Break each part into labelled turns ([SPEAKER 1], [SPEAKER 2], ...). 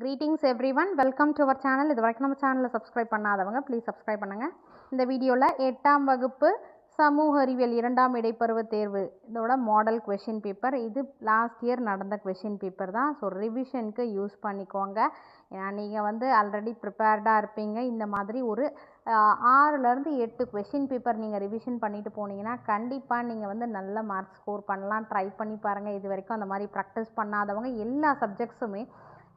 [SPEAKER 1] Greetings everyone welcome to our channel இது வரைக்கும் நம்ம சேனலை சப்ஸ்கிரைப் பண்ணாதவங்க ப்ளீஸ் சப்ஸ்கிரைப் பண்ணுங்கள் இந்த வீடியோவில் எட்டாம் வகுப்பு சமூக அறிவியல் இரண்டாம் இடைப்பருவ தேர்வு. இதோட மாடல் கொஷின் பேப்பர் இது லாஸ்ட் இயர் நடந்த கொஷின் பேப்பர் தான். ஸோ ரிவிஷனுக்கு யூஸ் பண்ணிக்கோங்க. ஏன்னா நீங்கள் வந்து ஆல்ரெடி ப்ரிப்பேர்டாக இருப்பீங்க. இந்த மாதிரி ஒரு ஆறுலேருந்து எட்டு கொஷின் பேப்பர் நீங்கள் ரிவிஷன் பண்ணிட்டு போனீங்கன்னா கண்டிப்பாக நீங்கள் வந்து நல்ல மார்க் ஸ்கோர் பண்ணலாம். ட்ரை பண்ணி பாருங்கள் இது வரைக்கும் அந்த மாதிரி ப்ராக்டிஸ் பண்ணாதவங்க எல்லா சப்ஜெக்ட்ஸுமே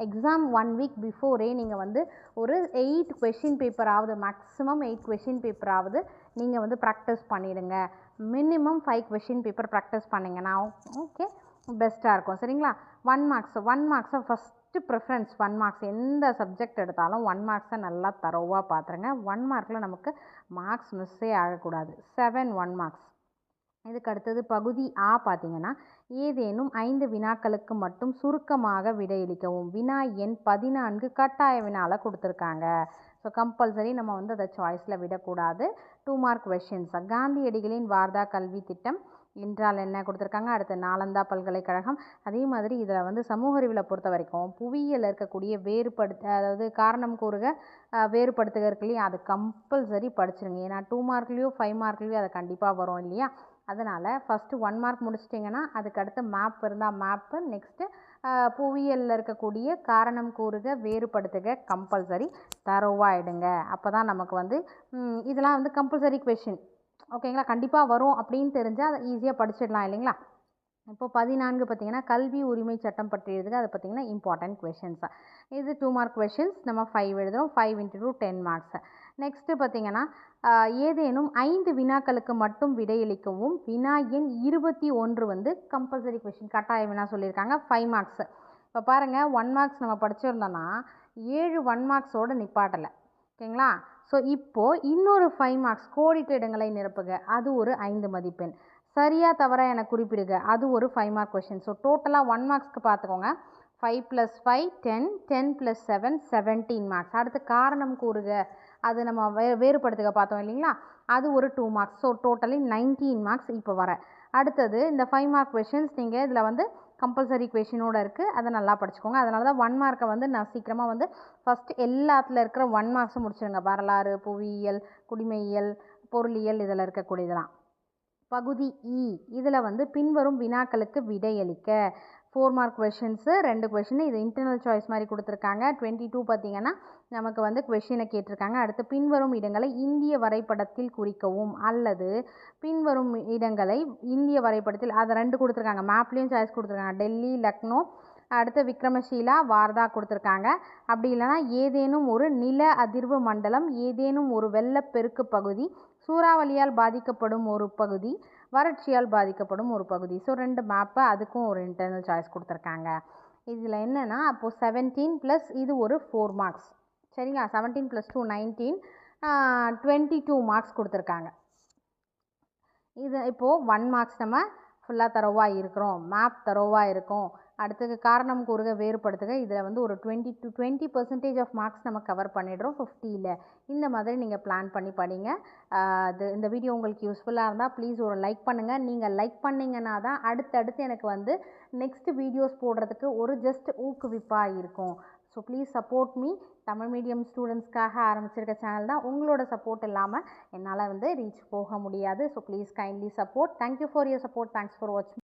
[SPEAKER 1] எக்ஸாம் ஒன் வீக் பிஃபோரே நீங்கள் வந்து ஒரு எயிட் கொஷின் பேப்பராவது மேக்ஸிமம் எயிட் கொஷின் பேப்பராவது நீங்கள் வந்து ப்ராக்டிஸ் பண்ணிவிடுங்க minimum five question paper practice பண்ணிங்கன்னா ஓகே பெஸ்ட்டாக இருக்கும். சரிங்களா? ஒன் மார்க்ஸ் ஒன் மார்க்ஸை ஃபஸ்ட்டு ப்ரிஃபரன்ஸ் ஒன் மார்க்ஸ் எந்த சப்ஜெக்ட் எடுத்தாலும் ஒன் மார்க்ஸை நல்லா தரோவாக பார்த்துருங்க ஒன் மார்க்கில் நமக்கு மார்க்ஸ் மிஸ்ஸே ஆகக்கூடாது. செவன் ஒன் மார்க்ஸ் இதுக்கு அடுத்தது பகுதி ஆ பார்த்தீங்கன்னா ஏதேனும் ஐந்து வினாக்களுக்கு மட்டும் சுருக்கமாக விடையளிக்கவும். வினா எண் பதினான்கு கட்டாய வினாவில் கொடுத்துருக்காங்க. ஸோ கம்பல்சரி நம்ம வந்து அதை சாய்ஸில் விடக்கூடாது. டூ மார்க் கொஷின்ஸ் காந்தியடிகளின் வார்தா கல்வி திட்டம் என்றால் என்ன கொடுத்துருக்காங்க? அடுத்து நாலந்தா பல்கலைக்கழகம். அதே மாதிரி இதில் வந்து சமூக அறிவியலை பொறுத்த வரைக்கும் புவியியல் இருக்கக்கூடிய வேறுபடுத்த அதாவது காரணம் கூறுக அஹ், வேறுபடுத்துக இருக்கு இல்லையா? அது கம்பல்சரி படிச்சிருங்க. ஏன்னா டூ மார்க்லேயோ ஃபைவ் மார்க்லேயோ அது கண்டிப்பாக வரும் இல்லையா? அதனால் ஃபஸ்ட்டு ஒன் மார்க் முடிச்சிட்டிங்கன்னா அதுக்கு அடுத்து மேப் இருந்தால் மேப்பு நெக்ஸ்ட்டு புவியியலில் இருக்கக்கூடிய காரணம் கூறுக வேறுபடுத்துக கம்பல்சரி தரோவாயிடுங்க அப்போ தான் நமக்கு வந்து இதெல்லாம் வந்து கம்பல்சரி கொஷின் ஓகேங்களா கண்டிப்பாக வரும் அப்படின்னு தெரிஞ்சால் அதை ஈஸியாக படிச்சிடலாம் இல்லைங்களா? இப்போ பதினான்கு பார்த்தீங்கன்னா கல்வி உரிமை சட்டம் பற்றியதுக்கு அதை அது பார்த்தீங்கன்னா இம்பார்ட்டன்ட் கொஷின்ஸ் இது டூ மார்க் கொஷின்ஸ் நம்ம ஃபைவ் எழுதுகிறோம் five into two ten marks next பார்த்தீங்கன்னா ஏதேனும் ஐந்து வினாக்களுக்கு மட்டும் விடையளிக்கவும் வினா எண் இருபத்தி ஒன்று வந்து கம்பல்சரி கொஷின் கட்டாய வினா சொல்லியிருக்காங்க. ஃபைவ் மார்க்ஸு இப்போ பாருங்கள் ஒன் மார்க்ஸ் நம்ம படிச்சிருந்தோன்னா ஏழு ஒன் மார்க்ஸோடு நிப்பாட்டலை. ஓகேங்களா? ஸோ இப்போது இன்னொரு ஃபைவ் மார்க்ஸ் கோடிட்ட இடங்களை நிரப்புக. அது ஒரு ஐந்து மதிப்பெண். சரியாக தவறாக என குறிப்பிடுக. அது ஒரு ஃபைவ் மார்க் கொஷின் ஸோ டோட்டலாக ஒன் மார்க்ஸ்க்கு பார்த்துக்கோங்க. Five plus five ten ten plus seven seventeen marks அடுத்து காரணம் கூறுக. அது நம்ம வே வேறுபடுத்துக பார்த்தோம் இல்லைங்களா? அது ஒரு two marks so totally nineteen marks இப்போ வர. அடுத்தது இந்த ஃபைவ் மார்க் கொஷின்ஸ் நீங்கள் இதில் வந்து கம்பல்சரி கொஷினோடு இருக்குது அதை நல்லா படிச்சுக்கோங்க. அதனால தான் ஒன் மார்க்கை வந்து நான் சீக்கிரமாக வந்து ஃபஸ்ட்டு எல்லாத்தில் இருக்கிற ஒன் மார்க்ஸும் முடிச்சிடுங்க வரலாறு புவியியல் குடிமையியல் பொருளியல் இதில் இருக்கக்கூடியதெல்லாம். பகுதி e இ இதில் வந்து பின்வரும் வினாக்களுக்கு விடையளிக்க. ஃபோர் மார்க் கொஷின்ஸு ரெண்டு கொஷின் இது இன்டர்னல் சாய்ஸ் மாதிரி கொடுத்துருக்காங்க. டுவெண்ட்டி டூ பார்த்தீங்கன்னா நமக்கு வந்து கொஷினை கேட்டிருக்காங்க. அடுத்து பின்வரும் இடங்களை இந்திய வரைபடத்தில் குறிக்கவும் அல்லது பின்வரும் இடங்களை இந்திய வரைபடத்தில் அதை ரெண்டு கொடுத்துருக்காங்க. மேப்லேயும் சாய்ஸ் கொடுத்துருக்காங்க. டெல்லி லக்னோ அடுத்து விக்ரமஷீலா வார்தா கொடுத்துருக்காங்க. அப்படி இல்லைன்னா ஏதேனும் ஒரு நில அதிர்வு மண்டலம் ஏதேனும் ஒரு வெள்ளப்பெருக்கு பகுதி சூறாவளியால் பாதிக்கப்படும் ஒரு பகுதி வறட்சியால் பாதிக்கப்படும் ஒரு பகுதி. ஸோ ரெண்டு மேப்பு அதுக்கும் ஒரு இன்டர்னல் சாய்ஸ் கொடுத்துருக்காங்க. இதில் என்னென்னா அப்போது செவன்டீன் ப்ளஸ் இது ஒரு ஃபோர் மார்க்ஸ் சரிங்களா? Seventeen plus two nineteen twenty two marks கொடுத்துருக்காங்க. இது இப்போது ஒன் மார்க்ஸ் நம்ம ஃபுல்லாக தரோவாக இருக்கிறோம் மேப் தரோவாக இருக்கும். அடுத்தது காரணம் கூறுக வேறுபடுத்துக. இதில் வந்து ஒரு twenty to twenty percentage of marks நம்ம கவர் பண்ணிடுறோம் ஃபிஃப்டியில் இந்த மாதிரி நீங்கள் பிளான் பண்ணி படிங்க. அது இந்த வீடியோ உங்களுக்கு யூஸ்ஃபுல்லாக இருந்தால் ப்ளீஸ் ஒரு லைக் பண்ணுங்கள் நீங்கள் லைக் பண்ணிங்கன்னா தான் அடுத்தடுத்து எனக்கு வந்து நெக்ஸ்ட் வீடியோஸ் போடுறதுக்கு ஒரு ஜஸ்ட் ஊக்குவிப்பாக இருக்கும். So please support me Tamil medium ஸ்டூடெண்ட்ஸ்க்காக ஆரம்பிச்சிருக்க சேனல் தான் உங்களோட சப்போர்ட் இல்லாமல் என்னால் வந்து ரீச் போக முடியாது. So please kindly support thank you for your support thanks for வாட்சிங்